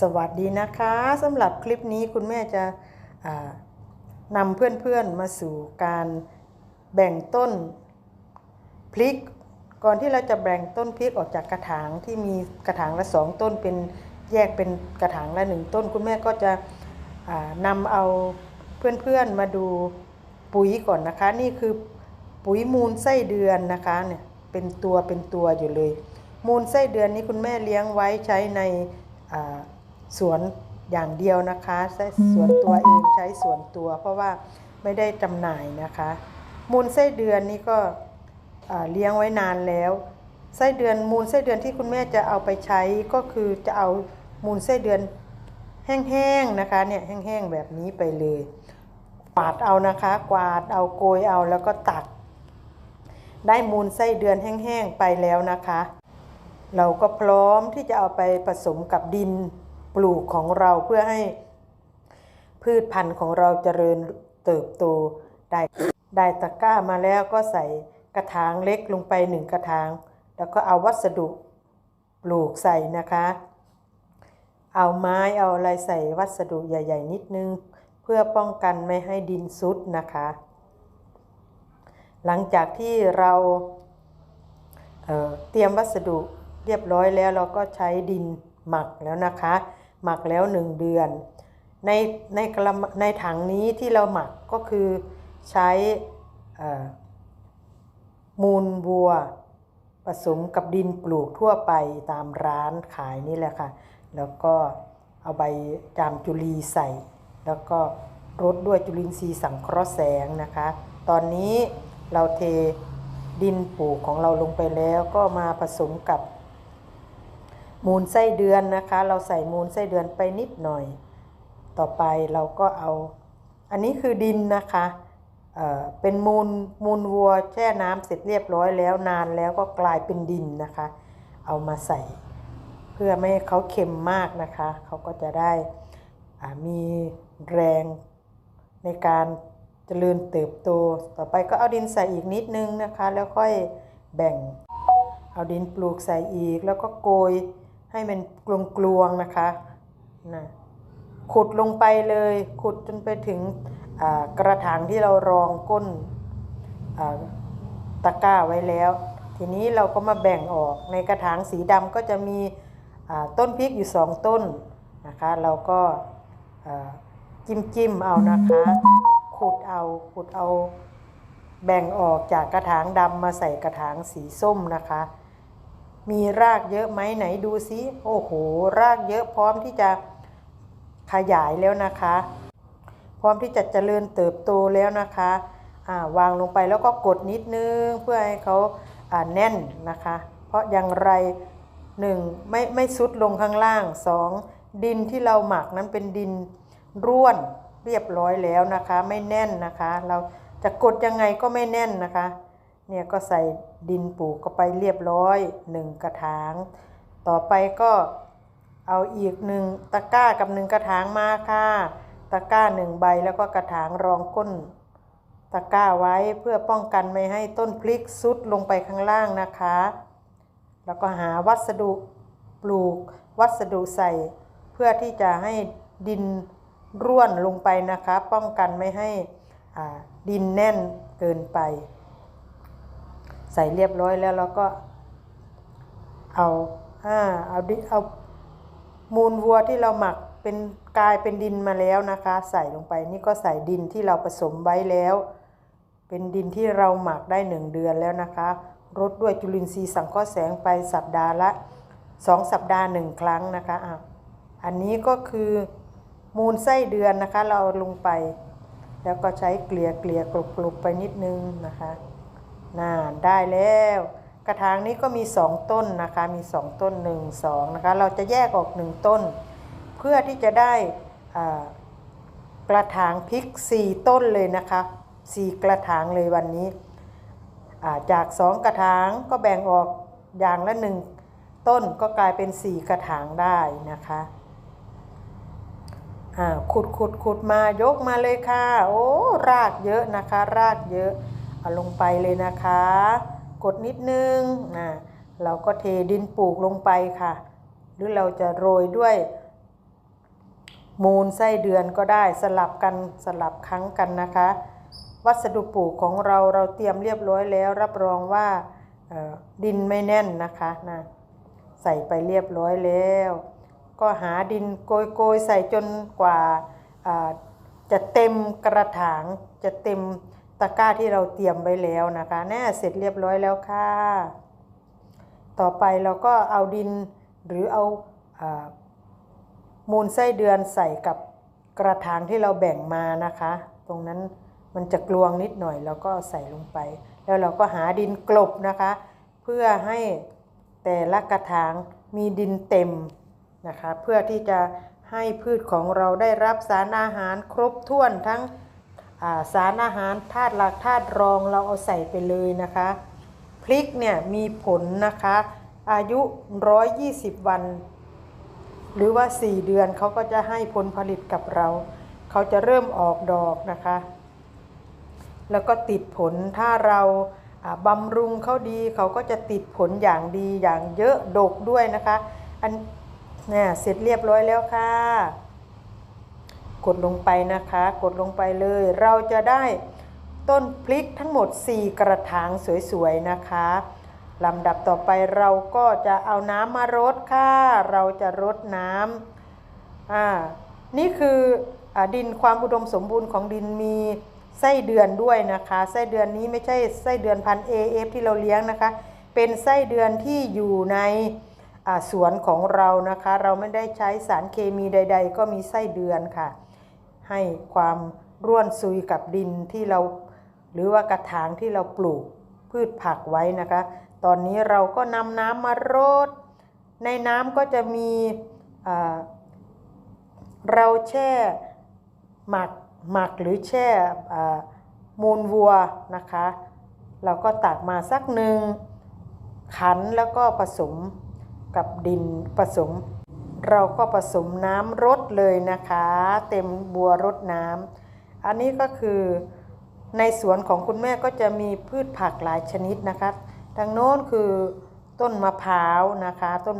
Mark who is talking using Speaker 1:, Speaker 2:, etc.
Speaker 1: สวัสดีนะคะสำหรับคลิปนี้คุณแม่จะอ่านำเพื่อนๆมาสู่การแบ่งต้นพริก ก่อนที่เราจะแบ่งต้นพริกออกจากกระถางที่มีกระถางละสองต้นเป็นแยกเป็นกระถางละหนึ่งต้น คุณแม่ก็จะนำเอาเพื่อนๆมาดูปุ๋ยก่อนนะคะ นี่คือปุ๋ยมูลไส้เดือนนะคะเนี่ยเป็นตัวเป็นตัวอยู่เลย มูลไส้เดือนนี้คุณแม่เลี้ยงไว้ใช้ใน สวนอย่างเดียวนะคะใช้สวนตัวเองใช้สวนตัว เพราะว่าไม่ได้จำหน่ายนะคะ มูลไส้เดือนนี้ก็เลี้ยงไว้นานแล้วไส้เดือนมูลไส้เดือนที่คุณแม่จะเอาไปใช้ก็คือจะเอามูลไส้เดือนแห้งๆนะคะเนี่ยแห้งๆแบบนี้ไปเลยกวาดเอานะคะ กวาดเอาโกยเอาแล้วก็ตัก ได้มูลไส้เดือนแห้งๆไปแล้วนะคะ เราก็พร้อมที่จะเอาไปผสมกับดิน ปลูกของเราเพื่อให้พืชพันธุ์ของเราเจริญเติบโตได้ได้ตะกร้ามาแล้วก็ใส่กระถางเล็กลงไปหนึ่งกระถาง แล้วก็เอาวัสดุปลูกใส่นะคะ เอาไม้เอาอะไรใส่วัสดุใหญ่ ๆ นิดนึง เพื่อป้องกันไม่ให้ดินซุดนะคะ หลังจากที่เราเเตรียมวัสดุเรียบร้อยแล้วเราก็ใช้ดินหมักแล้วนะคะ หมักแล้วหนึ่งเดือน ในในกระในถังนี้ที่เราหมักก็คือใช้มูลวัวผสมกับดินปลูกทั่วไปตามร้านขายนี่แหละค่ะ แล้วก็เอาใบจามจุลีใส่ แล้วก็รดด้วยจุลินทรีย์สังเคราะห์แสงนะคะ ตอนนี้เราเทดินปลูกของเราลงไปแล้วก็มาผสมกับ มูลไส้เดือนนะคะ เราใส่มูลไส้เดือนไปนิดหน่อย ต่อไปเราก็เอา อันนี้คือดินนะคะเเป็นมูลมูลวัวแช่น้ำเสร็จเรียบร้อยแล้วนานแล้วก็กลายเป็นดินนะคะ เอามาใส่ เพื่อไม่ให้เขาเค็มมากนะคะ เขาก็จะได้มีแรงในการเจริญเติบโต ต่อไปก็เอาดินใส่อีกนิดนึงนะคะ แล้วค่อยแบ่ง เอาดินปลูกใส่อีกแล้วก็โกย ให้มันกลวงๆนะคะนะขุดลงไปเลย ขุดจนไปถึงกระถางที่เรารองก้นตะกร้าไว้แล้ว ทีนี้เราก็มาแบ่งออกในกระถางสีดำก็จะมีต้นพริกอยู่สองต้นนะคะ เราก็จิ้มจิ้มๆเอานะคะ ขุดเอาขุดเอาแบ่งออกจากกระถางดำมาใส่กระถางสีส้มนะคะ มีรากเยอะไหมไหนดูซิโอ้โห รากเยอะพร้อมที่จะขยายแล้วนะคะ พร้อมที่จะเจริญเติบโตแล้วนะคะาวางลงไปแล้วก็กดนิดนึงเพื่อให้เขาาแน่นนะคะ เพราะอย่างไรหนึ่งไม่ไม่ซุดลงข้างล่างสองดินที่เราหมักนั้นเป็นดินร่วนเรียบร้อยแล้วนะคะ ไม่แน่นนะคะ เราจะกดยังไงก็ไม่แน่นนะคะ เนี่ยก็ใส่ดินปลูกก็ไปเรียบร้อยหนึ่งกระถาง ต่อไปก็เอาอีกหนึ่งตะกร้ากับหนึ่งกระถางมาค่ะ ตะกร้าหนึ่งใบแล้วก็กระถางรองก้น ตะกร้าไว้เพื่อป้องกันไม่ให้ต้นพลิกซุดลงไปข้างล่างนะคะ แล้วก็หาวัสดุปลูกวัสดุใส่ เพื่อที่จะให้ดินร่วนลงไปนะคะ ป้องกันไม่ให้ดินแน่นเกินไป ใส่เรียบร้อยแล้วเราก็ เอาอ่าเอาดิเอามูลวัวที่เราหมักเป็นกลายเป็นดินมาแล้วนะคะ ใส่ลงไปนี่ก็ใส่ดินที่เราผสมไว้แล้ว เป็นดินที่เราหมักได้หนึ่งเดือนแล้วนะคะรดด้วยจุลินทรีย์สังเคราะห์แสงไปสัปดาห์ละสองสัปดาห์หนึ่งครั้งนะคะอะอันนี้ก็คือมูลไส้เดือนนะคะ เราเอาลงไป แล้วก็ใช้เกลี่ยเกลี่ยกลุบกลุบไปนิดนึงนะคะ น่าได้แล้ว กระถางนี้ก็มีสองต้นนะคะ มีสองต้นหนึ่งสองนะคะ เราจะแยกออกหนึ่งต้น เพื่อที่จะได้กระถางพริกสี่ต้นเลยนะคะสี่กระถางเลยวันนี้าจากสองกระถางก็แบ่งออกอย่างละหนึ่งต้นก็กลายเป็นสี่กระถางได้นะคะขุดขุดขุดมายกมาเลยค่ะ โอ้ รากเยอะนะคะ รากเยอะ ลงไปเลยนะคะ กดนิดนึงนะเราก็เทดินปลูกลงไปค่ะ หรือเราจะโรยด้วย มูลไส้เดือนก็ได้สลับกันสลับครั้งกันนะคะ วัสดุปลูกของเราเราเตรียมเรียบร้อยแล้ว รับรองว่าดินไม่แน่นนะคะนะใส่ไปเรียบร้อยแล้ว ก็หาดินโกยโกยๆใส่จนกว่าจะเต็มกระถางจะเต็ม ตะกร้าที่เราเตรียมไว้แล้วนะคะแน่เสร็จเรียบร้อยแล้วค่ะ ต่อไปเราก็เอาดินหรือเอาอามูลไส้เดือนใส่กับกระถางที่เราแบ่งมานะคะ ตรงนั้นมันจะกลวงนิดหน่อยเราก็ใส่ลงไป แล้วเราก็หาดินกลบนะคะ เพื่อให้แต่ละกระถางมีดินเต็มนะคะ เพื่อที่จะให้พืชของเราได้รับสารอาหารครบถ้วนทั้ง สารอาหารธาตุหลักธาตุรองเราเอาใส่ไปเลยนะคะ พริกเนี่ยมีผลนะคะ อายุ 120 วัน หรือว่า 4 เดือนเขาก็จะให้ผลผลิตกับเรา เขาจะเริ่มออกดอกนะคะ แล้วก็ติดผลถ้าเราบำรุงเขาดีเขาก็จะติดผลอย่างดีอย่างเยอะดกด้วยนะคะ อันเนี่ยเสร็จเรียบร้อยแล้วค่ะ กดลงไปนะคะ กดลงไปเลย เราจะได้ต้นพริกทั้งหมด 4 กระถางสวยๆนะคะลำดับต่อไปเราก็จะเอาน้ำมารดค่ะ เราจะรดน้ำอ่านี่คืออดินความอุดมสมบูรณ์ของดินมีไส้เดือนด้วยนะคะ ไส้เดือนนี้ไม่ใช่ไส้เดือนพัน AF ที่เราเลี้ยงนะคะ เป็นไส้เดือนที่อยู่ใน สวนของเรานะคะ เราไม่ได้ใช้สารเคมีใด ๆ ก็มีไส้เดือนค่ะ ให้ความร่วนซุยกับดินที่เรา หรือว่ากระถางที่เราปลูกพืชผักไว้นะคะ ตอนนี้เราก็นำน้ำมารด ในน้ำก็จะมีเราแช่หมักหมักหรือแช่มูลวัวนะคะ เราก็ตักมาสักหนึ่งขันแล้วก็ผสม กับดินผสม เราก็ผสมน้ำรดเลยนะคะ เต็มบัวรดน้ำอันนี้ก็คือในสวนของคุณแม่ก็จะมีพืชผักหลายชนิดนะคะทางโน้นคือต้นมะพร้าวนะคะต้น